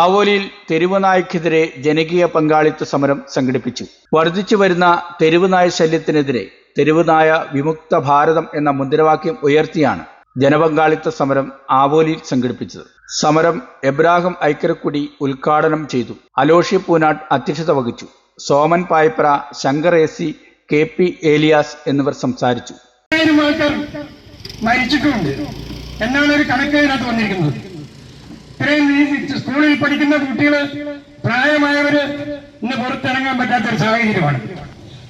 ആവോലിയിൽ തെരുവ് നായ്ക്കെതിരെ ജനകീയ പങ്കാളിത്ത സമരം സംഘടിപ്പിച്ചു. വർദ്ധിച്ചു വരുന്ന തെരുവ് നായ ശല്യത്തിനെതിരെ തെരുവ് നായ വിമുക്ത ഭാരതം എന്ന മുദ്രാവാക്യം ഉയർത്തിയാണ് ജനപങ്കാളിത്ത സമരം ആവോലിയിൽ സംഘടിപ്പിച്ചത്. സമരം എബ്രാഹിം ഐക്കരക്കുടി ഉദ്ഘാടനം ചെയ്തു. അലോഷി പൂനാട്ട് അധ്യക്ഷത വഹിച്ചു. Soman Payapra Shankar A C K P Elias എന്നിവർ സംസാരിച്ചു. മരിച്ചിട്ടുണ്ട്. എന്നാണ് ഒരു കണക്ക് വന്നിരിക്കുന്നത്. ഇത്രയും ഈ സ്കൂളിൽ പഠിക്കുന്ന കുട്ടികൾ പ്രായമായവര് ഇന്ന് പുറത്തിറങ്ങാൻ പറ്റാത്തൊരു സാഹചര്യമാണ്.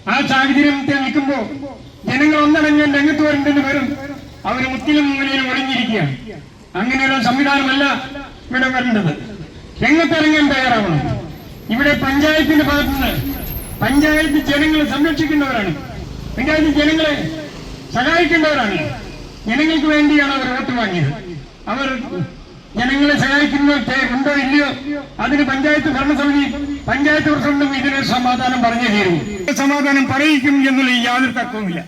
ആ സാഹചര്യത്തിൽ നിൽക്കുമ്പോൾ ജനങ്ങൾ ഒന്നടങ്ങാൻ രംഗത്ത് വരണ്ടെന്ന് വരും. അവർ മുത്തിലും മുന്നിലും ഒളിഞ്ഞിരിക്കുകയാണ്. അങ്ങനെയുള്ള സംവിധാനമല്ല ഇവിടെ വരേണ്ടത്. രംഗത്തിറങ്ങാൻ തയ്യാറാവണം. ഇവിടെ പഞ്ചായത്തിന്റെ ഭാഗത്തുനിന്ന് പഞ്ചായത്ത് ജനങ്ങളെ സംരക്ഷിക്കേണ്ടവരാണ് പഞ്ചായത്ത് ജനങ്ങളെ സഹായിക്കേണ്ടവരാണ്. ജനങ്ങൾക്ക് വേണ്ടിയാണ് അവർ വോട്ട് വാങ്ങിയത്. അവർ ജനങ്ങളെ സഹായിക്കുന്ന ഉണ്ടോ ഇല്ലയോ? അതിന് പഞ്ചായത്ത് ഭരണസമിതി പഞ്ചായത്ത് പ്രസിഡന്റും ഇതിന് സമാധാനം പറഞ്ഞു തീരും. സമാധാനം പറയിക്കും എന്നുള്ള യാതൊരു തത്വമില്ല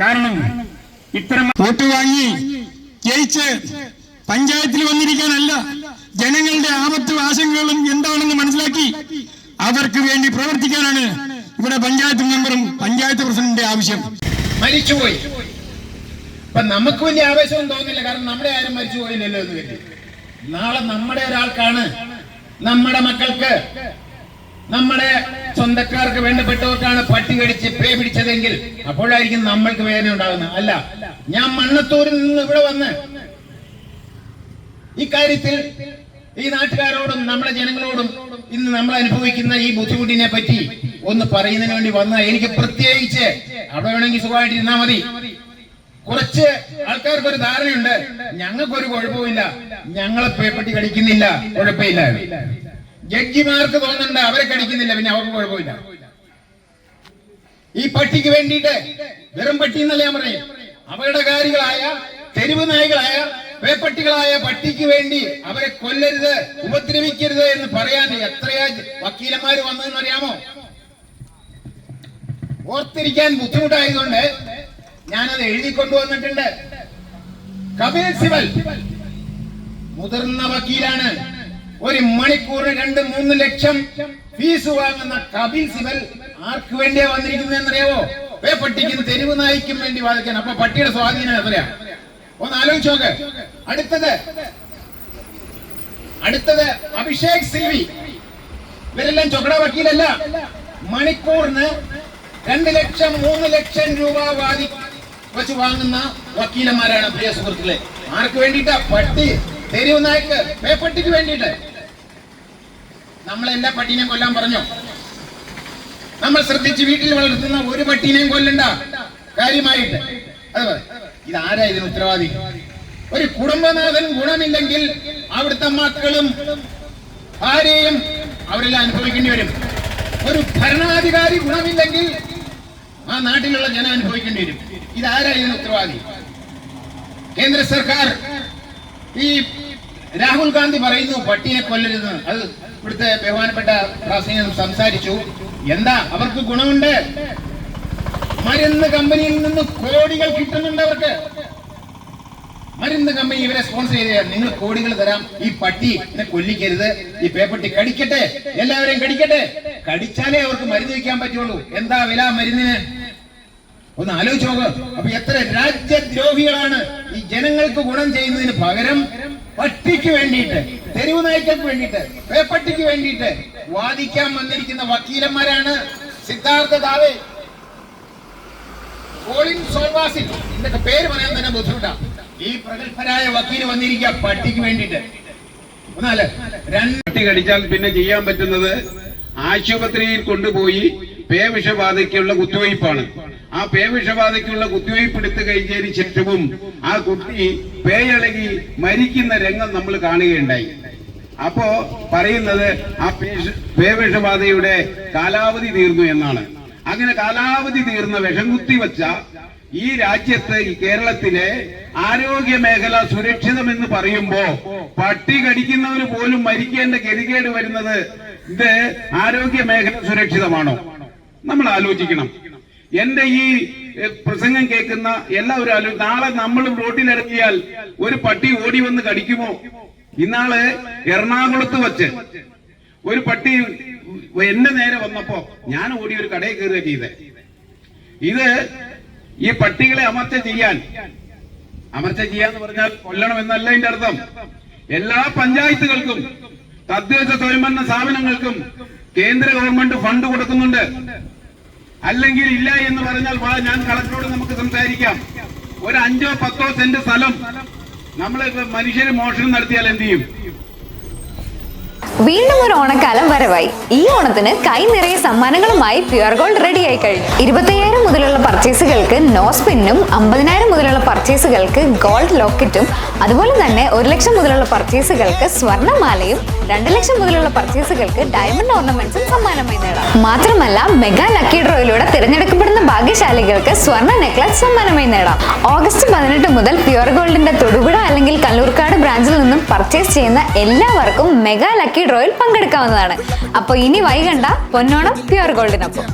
കാരണം ഇത്തരം വോട്ട് വാങ്ങി ജയിച്ച് പഞ്ചായത്തിൽ വന്നിരിക്കാനല്ല ജനങ്ങളുടെ ആപത്തും ആശങ്കകളും എന്താണെന്ന് മനസ്സിലാക്കി അവർക്ക് വേണ്ടി പ്രവർത്തിക്കാനാണ് ഇവിടെ പഞ്ചായത്ത് മെമ്പറും പഞ്ചായത്ത് പ്രസിഡന്റിന്റെ ആവശ്യം. മരിച്ചുപോയി. അപ്പൊ നമുക്ക് വലിയ ആവേശമൊന്നും തോന്നില്ല. കാരണം നമ്മുടെ ആരും മരിച്ചു പോയില്ലല്ലോ എന്ന് കരുതി. നാളെ നമ്മുടെ ഒരാൾക്കാണ് നമ്മുടെ മക്കൾക്ക് നമ്മുടെ സ്വന്തക്കാർക്ക് വേണ്ടപ്പെട്ടവർക്കാണ് പട്ടി കടിച്ച് പേ പിടിച്ചതെങ്കിൽ അപ്പോഴായിരിക്കും നമ്മൾക്ക് വേദന ഉണ്ടാകുന്നത്. അല്ല ഞാൻ മണ്ണത്തൂരിൽ നിന്ന് ഇവിടെ വന്ന് ഇക്കാര്യത്തിൽ ഈ നാട്ടുകാരോടും നമ്മുടെ ജനങ്ങളോടും ഇന്ന് നമ്മൾ അനുഭവിക്കുന്ന ഈ ബുദ്ധിമുട്ടിനെ പറ്റി ഒന്ന് പറയുന്നതിന് വേണ്ടി വന്ന എനിക്ക് പ്രത്യേകിച്ച് അവിടെ വേണമെങ്കിൽ സുഖമായിട്ടിരുന്നാ മതി. കുറച്ച് ആൾക്കാർക്ക് ഒരു ധാരണയുണ്ട്. ഞങ്ങൾക്ക് ഒരു കുഴപ്പമില്ല ഞങ്ങളെ പേപ്പട്ടി കടിക്കുന്നില്ല. കുഴപ്പമില്ല. ജഡ്ജിമാർക്ക് തോന്നുന്നുണ്ട് അവരെ കടിക്കുന്നില്ല. പിന്നെ അവർക്ക് കുഴപ്പമില്ല. ഈ പട്ടിക്ക് വേണ്ടിയിട്ട് വെറും പട്ടി എന്നല്ല ഞാൻ പറയും. അപകടകാരികളായ തെരുവ് നായികളായ പേപ്പട്ടികളായ പട്ടിക്ക് വേണ്ടി അവരെ കൊല്ലരുത് ഉപദ്രവിക്കരുത് എന്ന് പറയാൻ എത്രയാ വക്കീലന്മാര് വന്നതെന്ന് അറിയാമോ? ഓർത്തിരിക്കാൻ ബുദ്ധിമുട്ടായതുകൊണ്ട് ഞാനത് എഴുതി കൊണ്ടുവന്നിട്ടുണ്ട് കപിൽ സിബൽ മുതിർന്ന വക്കീലാണ്. ഒരു മണിക്കൂറിന് രണ്ട് മൂന്ന് ലക്ഷം ഫീസ് വാങ്ങുന്ന കപിൽ സിബൽ ആർക്ക് വേണ്ടിയാ വന്നിരിക്കുന്നതെന്നറിയാവോ പട്ടിക്കും തെരുവ് നായിക്കും വേണ്ടി വാദിക്കാൻ. അപ്പൊ പട്ടിയുടെ സ്വാധീനം എത്രയാ? ഒന്ന് ആലോചിച്ച് നോക്ക്. അടുത്തത് അടുത്തത് അഭിഷേക് സിൽവി. ഇവരെല്ലാം ചൊക്കട വക്കീലല്ല. മണിക്കൂറിന് രണ്ട് ലക്ഷം മൂന്ന് ലക്ഷം രൂപ വാദി വെച്ച് വാങ്ങുന്ന വക്കീലന്മാരാണ് പ്രിയ സുഹൃത്തുക്കളെ. ആർക്ക് വേണ്ടിയിട്ടാ? പട്ടി. തെരുവ് നായ്ക്ക് പേപ്പട്ടിക്ക് വേണ്ടിയിട്ട്. നമ്മൾ എല്ലാ പട്ടീനെയും കൊല്ലാൻ പറഞ്ഞോ. നമ്മൾ ശ്രദ്ധിച്ച് വീട്ടിൽ വളർത്തുന്ന ഒരു പട്ടീനെയും കൊല്ലണ്ട. കാര്യമായിട്ട്. അത് പറ. ഇതാരാ ഇതിന് ഉത്തരവാദി? ഒരു കുടുംബനാഥൻ ഗുണമില്ലെങ്കിൽ അവിടുത്തെ മക്കളും ഭാര്യയും അവരെല്ലാം അനുഭവിക്കേണ്ടി വരും. ഒരു ഭരണാധികാരി ഗുണമില്ലെങ്കിൽ ആ നാട്ടിലുള്ള ജനം അനുഭവിക്കേണ്ടി വരും. ഇതാരാ ഇതിന് ഉത്തരവാദി? കേന്ദ്ര സർക്കാർ. ഈ രാഹുൽ ഗാന്ധി പറയുന്നു പട്ടിയെ കൊല്ലരുത് അത് ഇവിടുത്തെ ബഹുമാനപ്പെട്ട പ്രാസംഗികൻ സംസാരിച്ചു. എന്താ? അവർക്ക് ഗുണമുണ്ട്? മരുന്ന് കമ്പനിയിൽ നിന്ന് കോടികൾ കിട്ടുന്നുണ്ട് അവർക്ക്. മരുന്ന് കമ്പനി ഇവരെ സ്പോൺസർ ചെയ്ത നിങ്ങൾ കോടികൾ തരാം. ഈ പട്ടി എന്നെ കൊല്ലിക്കരുത്. ഈ പേപ്പട്ടി കടിക്കട്ടെ. എല്ലാവരെയും കടിക്കട്ടെ. കടിച്ചാലേ അവർക്ക് മരുന്ന് വയ്ക്കാൻ പറ്റുള്ളൂ. എന്താ വില മരുന്നിന്? ഒന്ന് ആലോചിച്ച് നോക്ക്. അപ്പൊ എത്ര രാജ്യദ്രോഹികളാണ് ഈ ജനങ്ങൾക്ക് ഗുണം ചെയ്യുന്നതിന് പകരം പട്ടിക്ക് വേണ്ടിയിട്ട് തെരുവ് നായ്ക്കൾക്ക് വേണ്ടിയിട്ട് പേപ്പട്ടിക്ക് വേണ്ടിയിട്ട് വാദിക്കാൻ വന്നിരിക്കുന്ന വക്കീലന്മാരാണ് സിദ്ധാർത്ഥ ദാവേ. കോളിൻ സോൾവാസിൻ ഇതിന്റെ പേര് പറയാൻ തന്നെ ബുദ്ധിമുട്ടാ. ഈ പ്രഗത്ഭരായ വക്കീൽ വന്നിരിക്കുക പട്ടിക്ക് വേണ്ടിയിട്ട്. ഒന്നാൽ രണ്ട് കടിച്ചാൽ പിന്നെ ചെയ്യാൻ പറ്റുന്നത് ആശുപത്രിയിൽ കൊണ്ടുപോയി പേവിഷബാധയ്ക്കുള്ള കുത്തിവയ്പ്പാണ്. ആ പേവിഷബാധയ്ക്കുള്ള കുത്തിവയ്പ് എടുത്തു കഴിഞ്ഞതിന് ശേഷവും ആ കുട്ടി പേയളകി മരിക്കുന്ന രംഗം നമ്മൾ കാണുകയുണ്ടായി. അപ്പോ പറയുന്നത് ആ പേവിഷബാധയുടെ കാലാവധി തീർന്നു എന്നാണ്. അങ്ങനെ കാലാവധി തീർന്ന വിഷം കുത്തിവെച്ച ഈ രാജ്യത്ത് ഈ കേരളത്തിലെ ആരോഗ്യ മേഖല സുരക്ഷിതമെന്ന് പറയുമ്പോ പട്ടി കടിക്കുന്നവന് പോലും മരിക്കേണ്ട ഗതികേട് വരുന്നത് ഇത് ആരോഗ്യ മേഖല സുരക്ഷിതമാണോ? നമ്മൾ ആലോചിക്കണം. എന്റെ ഈ പ്രസംഗം കേൾക്കുന്ന എല്ലാവരും നാളെ നമ്മൾ റോട്ടിലിറങ്ങിയാൽ ഒരു പട്ടി ഓടി വന്ന് കടിക്കുമോ? ഇന്നാൾ എറണാകുളത്ത് വച്ച് ഒരു പട്ടി എന്റെ നേരെ വന്നപ്പോ ഞാൻ ഓടി ഒരു കടയിൽ കയറുക ചെയ്തേ. ഇത് ഈ പട്ടികളെ അമർച്ച ചെയ്യാൻ അമർച്ച ചെയ്യാന്ന് പറഞ്ഞാൽ കൊല്ലണം എന്നല്ല ഇതിന്റെ അർത്ഥം. എല്ലാ പഞ്ചായത്തുകൾക്കും തദ്ദേശ സ്വയംഭരണ സ്ഥാപനങ്ങൾക്കും കേന്ദ്ര ഗവൺമെന്റ് ഫണ്ട് കൊടുക്കുന്നുണ്ട്. അല്ലെങ്കിൽ ഇല്ല എന്ന് പറഞ്ഞാൽ വാ ഞാൻ കളക്ടറോട് നമുക്ക് സംസാരിക്കാം. ഒരു അഞ്ചോ പത്തോ സെന്റ് സ്ഥലം നമ്മൾ മനുഷ്യര് മോഷണം നടത്തിയാൽ എന്ത് ചെയ്യും? വീണ്ടും ഒരു ഓണക്കാലം വരവായി. ഈ ഓണത്തിന് കൈ നിറയെ സമ്മാനങ്ങളുമായി പ്യുവർ ഗോൾഡ് റെഡി ആയി കഴിഞ്ഞു. ഇരുപത്തയ്യായിരം മുതലുള്ള പർച്ചേസുകൾക്ക് നോ സ്പിന്നും അമ്പതിനായിരം മുതലുള്ള പർച്ചേസുകൾക്ക് ഗോൾഡ് ലോക്കറ്റും അതുപോലെ തന്നെ ഒരു ലക്ഷം മുതലുള്ള പർച്ചേസുകൾക്ക് സ്വർണമാലയും രണ്ട് ലക്ഷം മുതലുള്ള പർച്ചേസുകൾക്ക് ഡയമണ്ട് ഓർണമെന്റ്സും സമ്മാനമായി നേടാം. മാത്രമല്ല മെഗാ ലക്കി ഡ്രോയിലൂടെ തിരഞ്ഞെടുക്കപ്പെടുന്ന ഭാഗ്യശാലികൾക്ക് സ്വർണ നെക്ലസ് സമ്മാനമായി നേടാം. ഓഗസ്റ്റ് പതിനെട്ട് മുതൽ പ്യുവർ ഗോൾഡിന്റെ തൊടുപുഴ അല്ലെങ്കിൽ കല്ലൂർക്കാട് ബ്രാഞ്ചിൽ നിന്നും പർച്ചേസ് ചെയ്യുന്ന എല്ലാവർക്കും മെഗാ ലക്കി ഡ്രോയിൽ പങ്കെടുക്കാവുന്നതാണ്. അപ്പോൾ ഇനി വൈകണ്ട പൊന്നോണം പ്യുവർ ഗോൾഡിനൊപ്പം.